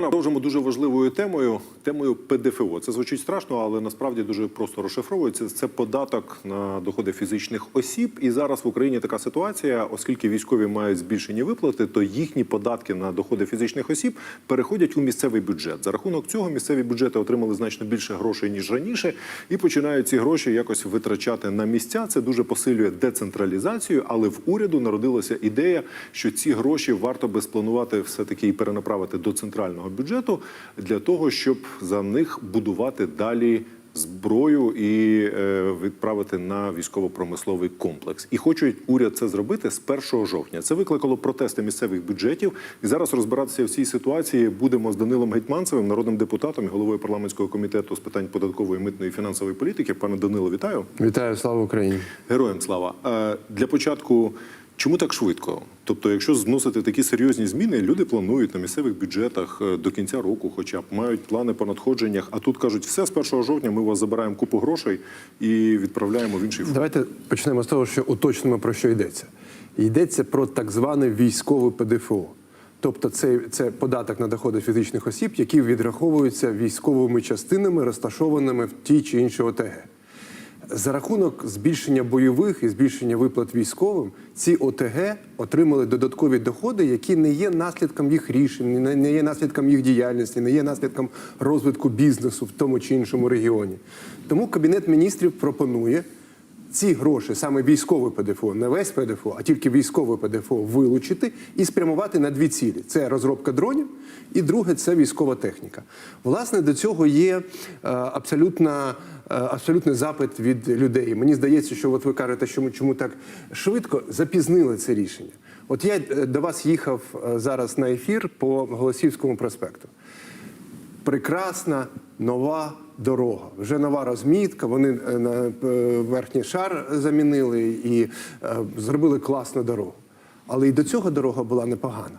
Продовжимо дуже важливою темою темою ПДФО. Це звучить страшно, але насправді дуже просто розшифровується. Це податок на доходи фізичних осіб. І зараз в Україні така ситуація, оскільки військові мають збільшені виплати, то їхні податки на доходи фізичних осіб переходять у місцевий бюджет. За рахунок цього місцеві бюджети отримали значно більше грошей ніж раніше, і починають ці гроші якось витрачати на місця. Це дуже посилює децентралізацію. Але в уряду народилася ідея, що ці гроші варто би спланувати все таки і перенаправити до центрального бюджету для того, щоб за них будувати далі зброю і е, відправити на військово-промисловий комплекс. І хочуть уряд це зробити з 1 жовтня. Це викликало протести місцевих бюджетів. І зараз розбиратися в цій ситуації будемо з Данилом Гетьманцевим, народним депутатом і головою парламентського комітету з питань податкової, митної і фінансової політики. Пане Данило, вітаю. Вітаю, слава Україні. Героям слава. Е, Для початку, чому так швидко? Тобто, якщо зносити такі серйозні зміни, люди планують на місцевих бюджетах е, до кінця року, хоча б мають плани по надходженнях. А тут кажуть, все з 1 жовтня ми у вас забираємо купу грошей і відправляємо в інший фонд. Давайте почнемо з того, що уточнимо про що йдеться. Йдеться про так зване військове ПДФО. Тобто це, це податок на доходи фізичних осіб, які відраховуються військовими частинами, розташованими в тій чи іншій ОТГ. За рахунок збільшення бойових і збільшення виплат військовим, ці ОТГ отримали додаткові доходи, які не є наслідком їх рішень, не- є наслідком їх діяльності, не є наслідком розвитку бізнесу в тому чи іншому регіоні. Тому Кабінет міністрів пропонує ці гроші, саме військове ПДФО, не весь ПДФО, а тільки військове ПДФО вилучити і спрямувати на дві цілі: це розробка дронів, і друге це військова техніка. Власне, до цього є е, абсолютна. е, Абсолютний запит від людей. Мені здається, що от ви кажете, що ми чому так швидко запізнили це рішення. От я е, до вас їхав е, зараз на ефір по Голосівському проспекту прекрасна нова дорога. Вже нова розмітка. Вони е, на е, верхній шар замінили і е, зробили класну дорогу. Але і до цього дорога була непогана.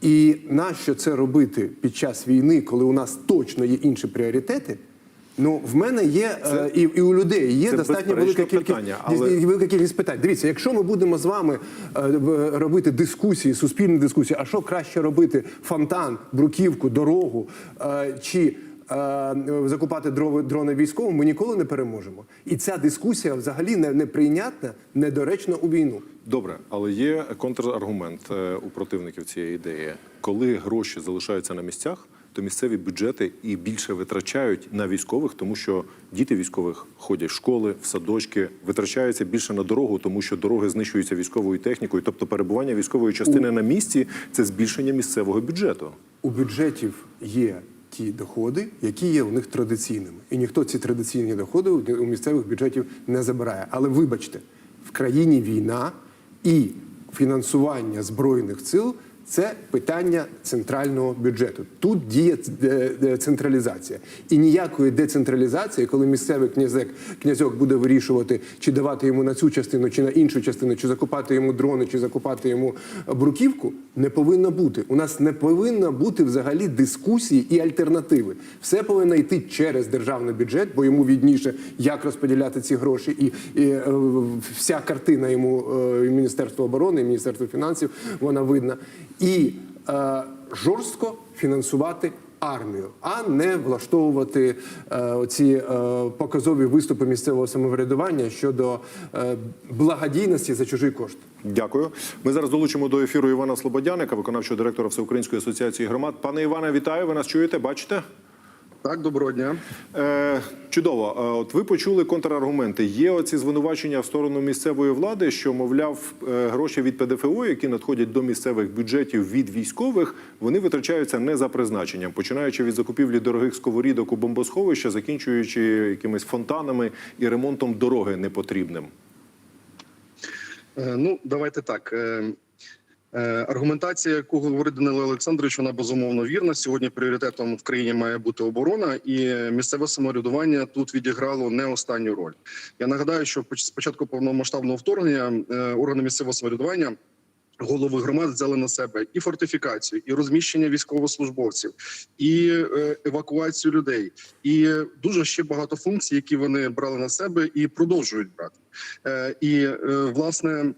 І нащо це робити під час війни, коли у нас точно є інші пріоритети? Ну, в мене є е, і, і у людей є достатньо велика кількість але- велика кількість питань. Дивіться, якщо ми будемо з вами е, робити дискусії, суспільні дискусії, а що краще робити: фонтан, бруківку, дорогу е, чи закупати дрови, дрони військовим, ми ніколи не переможемо. І ця дискусія взагалі не, неприйнятна, недоречна у війну. Добре, але є контраргумент е, у противників цієї ідеї. Коли гроші залишаються на місцях, то місцеві бюджети і більше витрачають на військових, тому що діти військових ходять в школи, в садочки, витрачаються більше на дорогу, тому що дороги знищуються військовою технікою. Тобто перебування військової частини на місці це збільшення місцевого бюджету. У бюджетів є ті доходи, які є у них традиційними. І ніхто ці традиційні доходи у місцевих бюджетів не забирає. Але вибачте, в країні війна і фінансування збройних сил. Це питання центрального бюджету. Тут діє е, е, централізація. І ніякої децентралізації, коли місцевий князек, князьок буде вирішувати, чи давати йому на цю частину, чи на іншу частину, чи закупати йому дрони, чи закупати йому бруківку, не повинно бути. У нас не повинно бути взагалі дискусії і альтернативи. Все повинно йти через державний бюджет, бо йому відніше, як розподіляти ці гроші, і, і е, вся картина йому і Міністерство оборони, і Міністерство фінансів, вона видна. І е, жорстко фінансувати армію, а не влаштовувати е, оці е, показові виступи місцевого самоврядування щодо е, благодійності за чужий кошт. Дякую. Ми зараз долучимо до ефіру Івана Слободяника, виконавчого директора Всеукраїнської асоціації громад. Пане Іване, вітаю. Ви нас чуєте? Бачите? Так, доброго дня. Е, чудово. Е, От ви почули контраргументи. Є оці звинувачення в сторону місцевої влади, що мовляв е, гроші від ПДФО, які надходять до місцевих бюджетів від військових, вони витрачаються не за призначенням, починаючи від закупівлі дорогих сковорідок у бомбосховища, закінчуючи якимись фонтанами і ремонтом дороги непотрібним. Е, Ну, давайте так. Е, е, Аргументація, яку говорить Данило Олександрович, вона безумовно вірна. Сьогодні пріоритетом в країні має бути оборона, і місцеве самоврядування тут відіграло не останню роль. Я нагадаю, що поч- з початку повномасштабного вторгнення е, органи місцевого самоврядування. Голови громад взяли на себе і фортифікацію, і розміщення військовослужбовців, і е, евакуацію людей, і дуже ще багато функцій, які вони брали на себе і продовжують брати. Е, і е, власне Е,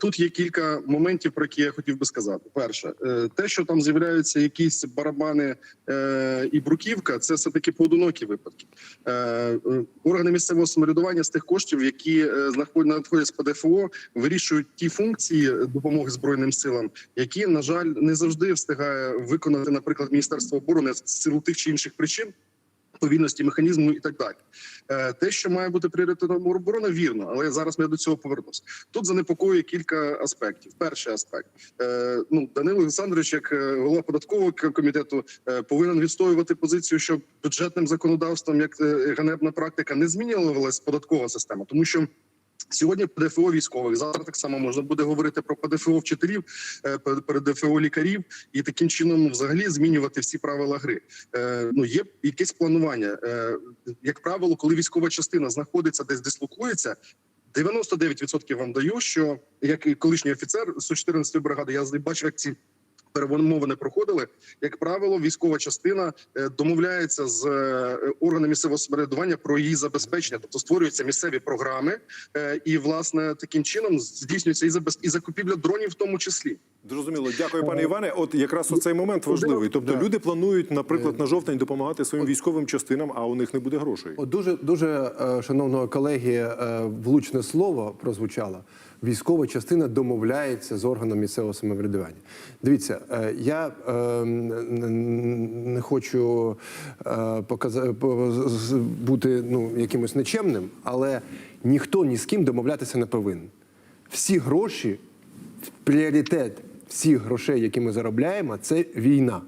Тут є кілька моментів, про які я хотів би сказати. Перше, е, те, що там з'являються якісь барабани е, і бруківка, це все таки поодинокі випадки. Е, е, Органи місцевого самоврядування з тих коштів, які е, надходять з ПДФО, вирішують ті функції допомоги збройним силам, які на жаль не завжди встигає виконати, наприклад, міністерство оборони з силу тих чи інших причин. Повільності механізму і так далі, Е, те, що має бути пріоритетом оборони, вірно, але зараз ми до цього повернусь. Тут занепокоює кілька аспектів. Перший аспект е, ну Данило Олександрович, як е, голова податкового комітету, е, повинен відстоювати позицію, що бюджетним законодавством, як е, ганебна практика, не змінювалася податкова система, тому що. Сьогодні ПДФО військових завтра так само можна буде говорити про ПДФО вчителів, е, ПДФО лікарів і таким чином взагалі змінювати всі правила гри. Е, Ну є якесь планування. Е, Як правило, коли військова частина знаходиться десь дислокується. 99% вам даю, що як і колишній офіцер 114-ї бригади, я бачив, як ці перемовини проходили. Як правило, військова частина е, домовляється з е, органами місцевого самоврядування про її забезпечення, тобто створюються місцеві програми, е, і власне таким чином здійснюється і забез... і закупівля дронів, в тому числі. Зрозуміло, дякую, пане Іване. От якраз оцей момент важливий. Тобто люди планують, наприклад, на жовтень допомагати своїм військовим частинам, а у них не буде грошей. От дуже дуже шановного колеги влучне слово прозвучало. Військова частина домовляється з органом місцевого самоврядування. Дивіться, е, я е, не хочу е, показа- по- з- з- бути ну, якимось нечемним, але ніхто ні з ким домовлятися не повинен. Всі гроші, пріоритет всіх грошей, які ми заробляємо, це війна.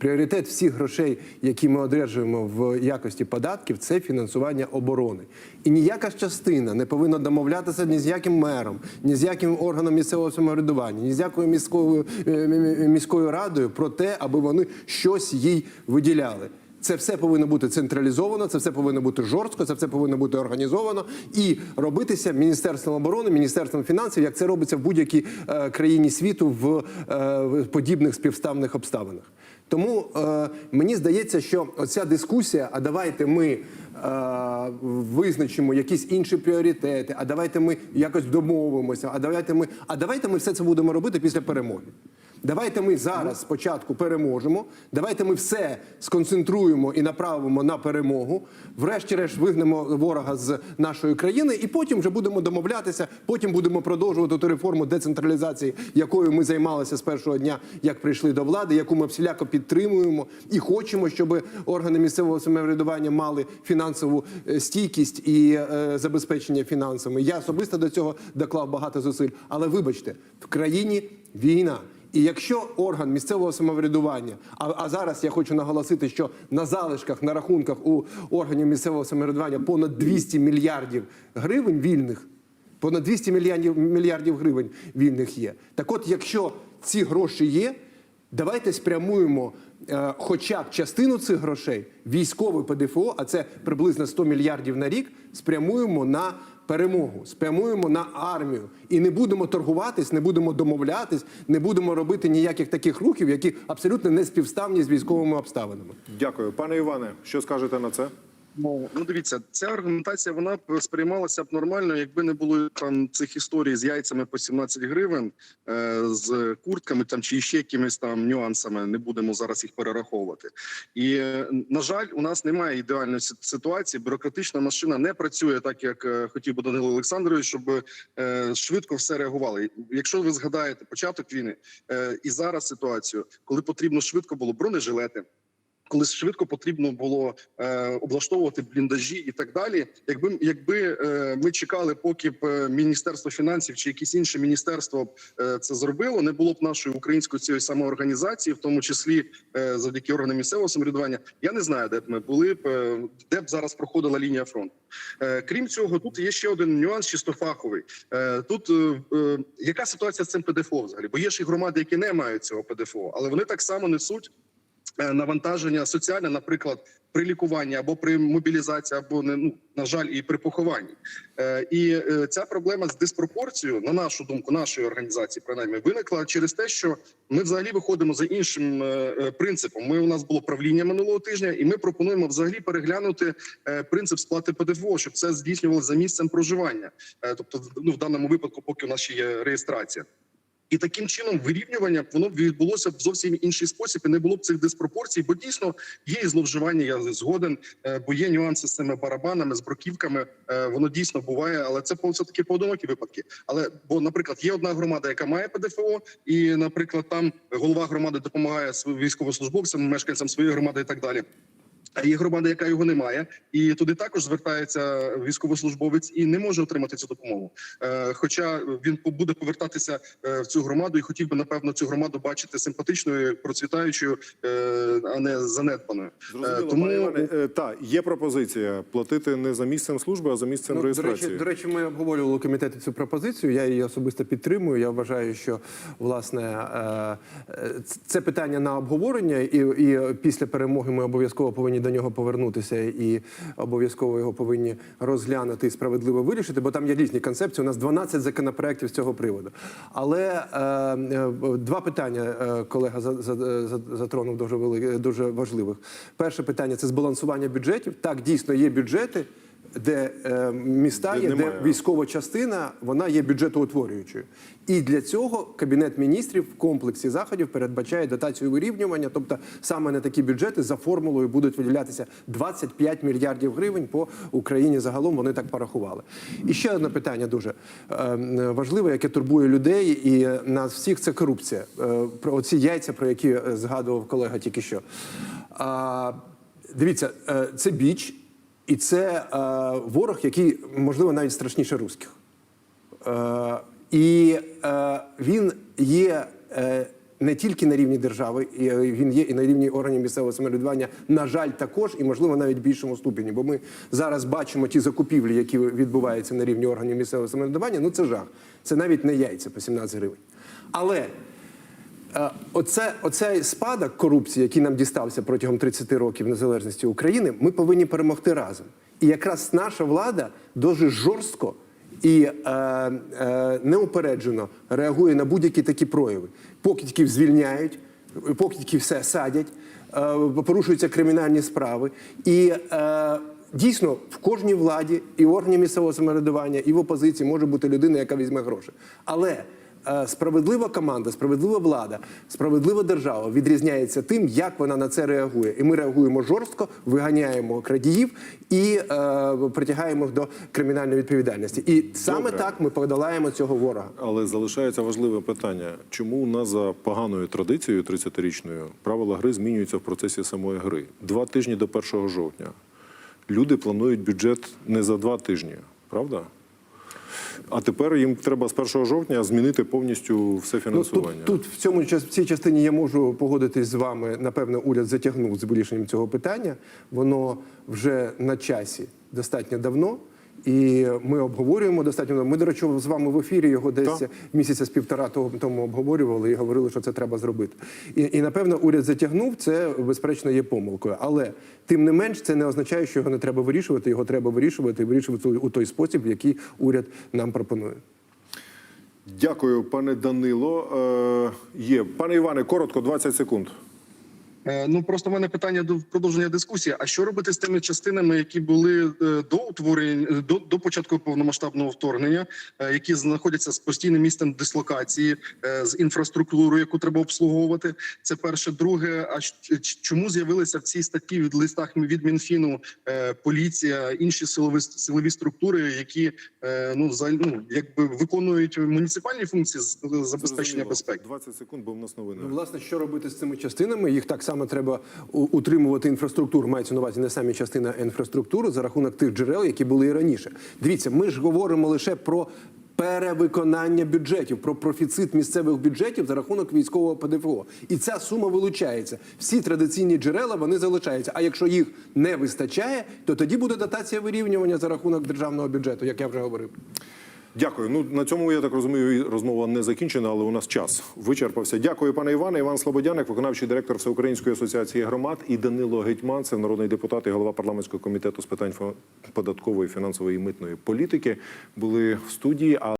Пріоритет всіх грошей, які ми одержуємо в якості податків, це фінансування оборони. І ніяка частина не повинна домовлятися ні з яким мером, ні з яким органом місцевого самоврядування, ні з якою міською, е, міською радою про те, аби вони щось їй виділяли. Це все повинно бути централізовано, це все повинно бути жорстко, це все повинно бути організовано і робитися Міністерством оборони, Міністерством фінансів, як це робиться в будь-якій е, країні світу е, в подібних співставних обставинах. Тому е, мені здається, що оця дискусія, а давайте ми е, визначимо якісь інші пріоритети, а давайте ми якось домовимося, а давайте ми, а давайте ми все це будемо робити після перемоги. Давайте ми зараз спочатку переможемо. Давайте ми все сконцентруємо і направимо на перемогу. Врешті-решт вигнемо ворога з нашої країни, і потім вже будемо домовлятися. Потім будемо продовжувати ту реформу децентралізації, якою ми займалися з першого дня, як прийшли до влади, яку ми всіляко підтримуємо і хочемо, щоб органи місцевого самоврядування мали фінансову е, стійкість і е, забезпечення фінансами. Я особисто до цього доклав багато зусиль. Але вибачте, в країні війна. І якщо орган місцевого самоврядування, а, а зараз я хочу наголосити, що на залишках, на рахунках у органів місцевого самоврядування понад 200 мільярдів гривень вільних, понад 200 мільярдів, мільярдів гривень вільних є. Так от, якщо ці гроші є, давайте спрямуємо е, хоча б частину цих грошей, військове ПДФО, а це приблизно 100 мільярдів на рік, спрямуємо на перемогу, спрямуємо на армію і не будемо торгуватись, не будемо домовлятись, не будемо робити ніяких таких рухів, які абсолютно не співставні з військовими обставинами. Дякую, пане Іване. Що скажете на це? Ну дивіться, ця аргументація вона б сприймалася б нормально, якби не було там цих історій з яйцями по 17 гривень, е, з куртками там чи ще якимись там нюансами. Не будемо зараз їх перераховувати. І е, на жаль, у нас немає ідеальної ситуації. Бюрократична машина не працює так, як е, хотів би Данило Олександрович, щоб швидко все реагувало. І Якщо ви згадаєте початок війни і зараз ситуацію, коли потрібно швидко було бронежилети. Коли швидко потрібно було е, облаштовувати бліндажі і так далі. Якби якби е, ми чекали, поки б е, міністерство фінансів чи якесь інше міністерство е, це зробило, не було б нашої української цієї самоорганізації, в тому числі е, завдяки органам місцевого самоврядування. Я не знаю, де б ми були б, е, де б зараз проходила лінія фронту. Е, крім цього, тут є ще один нюанс, чисто фаховий. Е, тут е, е, яка ситуація з цим ПДФО взагалі? Бо є ж і громади, які не мають цього ПДФО, але вони так само несуть навантаження соціальне, наприклад, при лікуванні або при мобілізації, або не ну на жаль, і при похованні. Е, і е, ця проблема з диспропорцією, на нашу думку, нашої організації, принаймні, виникла через те, що ми взагалі виходимо за іншим е, е, принципом. Ми у нас було правління минулого тижня, і ми пропонуємо взагалі переглянути е, принцип сплати ПДФО, щоб це здійснювалося за місцем проживання. Е, тобто, ну в даному випадку, поки у нас ще є реєстрація. І таким чином вирівнювання воно б відбулося в зовсім інший спосіб, і не було б цих диспропорцій, бо дійсно є і зловживання. Я згоден, е, бо є нюанси з цими барабанами, з бруківками. е, Воно дійсно буває, але це все таки поодинокі випадки. Але бо, наприклад, є одна громада, яка має ПДФО, і, наприклад, там голова громади допомагає військовослужбовцям, мешканцям своєї громади і так далі. А є громада, яка його не має, і туди також звертається військовослужбовець і не може отримати цю допомогу. Е, хоча він буде повертатися е, в цю громаду і хотів би напевно цю громаду бачити симпатичною, процвітаючою, е, а не занедбаною. Зрозуміло, тому пане Іване, та є пропозиція платити не за місцем служби, а за місцем Ну, до речі, до речі, ми обговорювали у комітеті цю пропозицію. Я її особисто підтримую. Я вважаю, що власне це питання на обговорення, і, і після перемоги ми обов'язково повинні до нього повернутися і обов'язково його повинні розглянути і справедливо вирішити, бо там є різні концепції. У нас 12 законопроєктів з цього приводу. Але е, е, два питання е, колега за- затронув дуже вели- дуже важливих. Перше питання це збалансування бюджетів. Так, дійсно є бюджети. Де е, міста Де є, де військова частина, вона є бюджетоутворюючою. І для цього Кабінет міністрів в комплексі заходів передбачає дотацію вирівнювання. Тобто саме на такі бюджети за формулою будуть виділятися 25 мільярдів гривень по Україні. Загалом вони так порахували. І ще одне питання дуже е, важливе, яке турбує людей, і нас всіх це корупція. Е, про оці яйця, про які е, згадував колега тільки що. А, дивіться, е, це біч. І це е, ворог, який можливо навіть страшніше руських. Е, і е, він є е, не тільки на рівні держави, е, він є і на рівні органів місцевого самоврядування, на жаль, також, і можливо навіть в більшому ступені. Бо ми зараз бачимо ті закупівлі, які відбуваються на рівні органів місцевого самоврядування. Ну це жах. Це навіть не яйця по 17 гривень. Але Оце, оцей спадок корупції, який нам дістався протягом 30 років незалежності України, ми повинні перемогти разом. І якраз наша влада дуже жорстко і е, е, неупереджено реагує на будь-які такі прояви. Покидьків звільняють, покидьків все садять, е, порушуються кримінальні справи. І е, дійсно в кожній владі і в органі місцевого самоврядування, і в опозиції може бути людина, яка візьме гроші. Але Е, Справедлива команда, справедлива влада, справедлива держава відрізняється тим, як вона на це реагує. І ми реагуємо жорстко, виганяємо крадіїв і е, притягаємо їх до кримінальної відповідальності. І саме Добре. так ми подолаємо цього ворога. Але залишається важливе питання: чому у нас за поганою традицією 30-річною правила гри змінюються в процесі самої гри? Два тижні до 1 жовтня. Люди планують бюджет не за два тижні, правда? А тепер їм треба з 1 жовтня змінити повністю все Ну, фінансування. тут, тут в цьому в цій частині я можу погодитись з вами. Напевно, уряд затягнув з вирішенням цього питання. Воно вже на часі достатньо давно. І ми обговорюємо достатньо. Ми, до речі, з вами в ефірі його десь Так. місяця з півтора тому обговорювали і говорили, що це треба зробити. І, і напевно, уряд затягнув. Це безперечно є помилкою. Але тим не менш, це не означає, що його не треба вирішувати. Його треба вирішувати і вирішувати у той спосіб, який уряд нам пропонує. Дякую, пане Данило. Е, є. Пане Іване, коротко, 20 секунд. Е, Ну просто в мене питання до продовження дискусії. А що робити з тими частинами, які були е, до утворення до, до початку повномасштабного вторгнення, е, які знаходяться з постійним місцем дислокації, е, з інфраструктурою, яку треба обслуговувати? Це перше. Друге, а чому з'явилися в цій статті від листах від Мінфіну е, поліція, інші силові силові структури, які е, ну за ну якби виконують муніципальні функції з з забезпечення безпеки? 20 секунд, бо в нас новини. Ну, власне, що робити з цими частинами? Їх так само треба утримувати інфраструктуру. Мається на увазі не самі частина інфраструктури за рахунок тих джерел, які були і раніше. Дивіться, ми ж говоримо лише про. Перевиконання бюджетів про профіцит місцевих бюджетів за рахунок військового ПДФО, і ця сума вилучається. Всі традиційні джерела вони залишаються. А якщо їх не вистачає, то тоді буде дотація вирівнювання за рахунок державного бюджету, як я вже говорив. Дякую. Ну на цьому я так розумію, розмова не закінчена, але у нас час вичерпався. Дякую, пане Іване. Іван Слободяник, виконавчий директор Всеукраїнської асоціації громад, і Данило Гетьман, це народний депутат і голова парламентського комітету з питань податкової, фінансової і митної політики. Були в студії.